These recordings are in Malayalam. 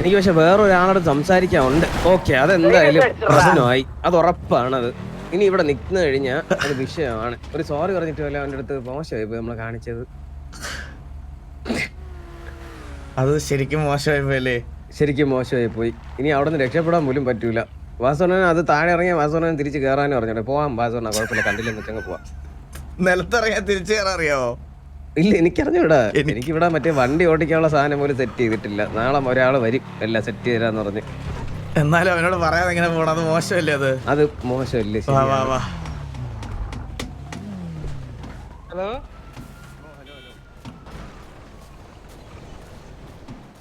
എനിക്ക് പക്ഷെ വേറൊരാളോട് സംസാരിക്കാനുണ്ട്. ഓക്കെ അതെന്തായാലും പ്രശ്നമായി. അത് ഉറപ്പാണത്. ഇനി ഇവിടെ നിൽക്കുന്ന കഴിഞ്ഞാൽ അത് വിഷയമാണ്. ഒരു സോറി പറഞ്ഞിട്ട് വല്ല അവന്റെ അടുത്ത് മോശമായി പോയി നമ്മളെ കാണിച്ചത്. അത് ശരിക്കും മോശമായി പോയല്ലേ? ശരിക്കും മോശമായി പോയി. ഇനി അവിടെ നിന്ന് രക്ഷപ്പെടാൻ പോലും പറ്റൂല. വാസവണ്ണൻ അത് താഴെ ഇറങ്ങിയ വാസവണ്ണൻ തിരിച്ച് കയറാനും പറഞ്ഞോട്ടെ പോവാം വാസുണ്ണ കുഴപ്പമില്ല. കണ്ടില്ലെന്ന് വെച്ചങ്ങ് പോവാം. നിലത്തിറങ്ങിയാ തിരിച്ചു കയറാൻ അറിയാവോ? ഇല്ല എനിക്കറിഞ്ഞൂടാ. എനി- എനിക്കിവിടെ മറ്റേ വണ്ടി ഓടിക്കാനുള്ള സാധനം പോലും സെറ്റ് ചെയ്തിട്ടില്ല. നാളെ ഒരാൾ വരും എല്ലാം സെറ്റ് ചെയ്തരാന്ന് പറഞ്ഞ്. എന്നാലും അവനോട് പറയാതെ എങ്ങനെ പോണം. അത് മോശമല്ലേ അത്? അത് മോശമല്ലേ ഹലോ വാ വാ.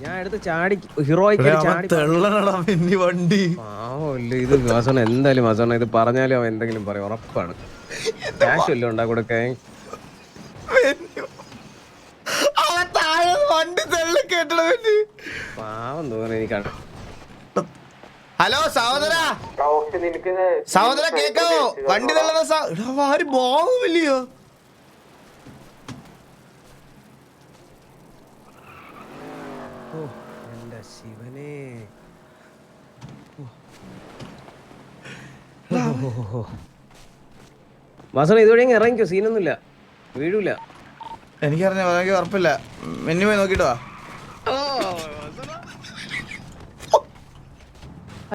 ഞാൻ എടുത്ത് ചാടി ഹീറോയ്ക്ക് വണ്ടി. ഇത് എന്തായാലും ഇത് പറഞ്ഞാലും അവൻ എന്തെങ്കിലും പറയും ഉറപ്പാണ്. ക്യാഷ് വല്ലതും ഉണ്ടാക്കൊടുക്കേ കൊടുക്കാൻ അവൻ താഴെ വണ്ടി തള്ളി കേട്ടണ പാവം തോന്നുന്നു ഹലോ സഹോദര. സഹോദര കേക്കാവോ? വണ്ടി തള്ളണ ബോവില്ലയോ ആര് ശിവനെ. വാസോണ ഇതുവഴി ഇറങ്ങിക്കോ സീനൊന്നുമില്ല. വീഴൂല. എനിക്കറിഞ്ഞ എനിക്ക് ഉറപ്പില്ല. മെന്യു പോയി നോക്കിട്ടോ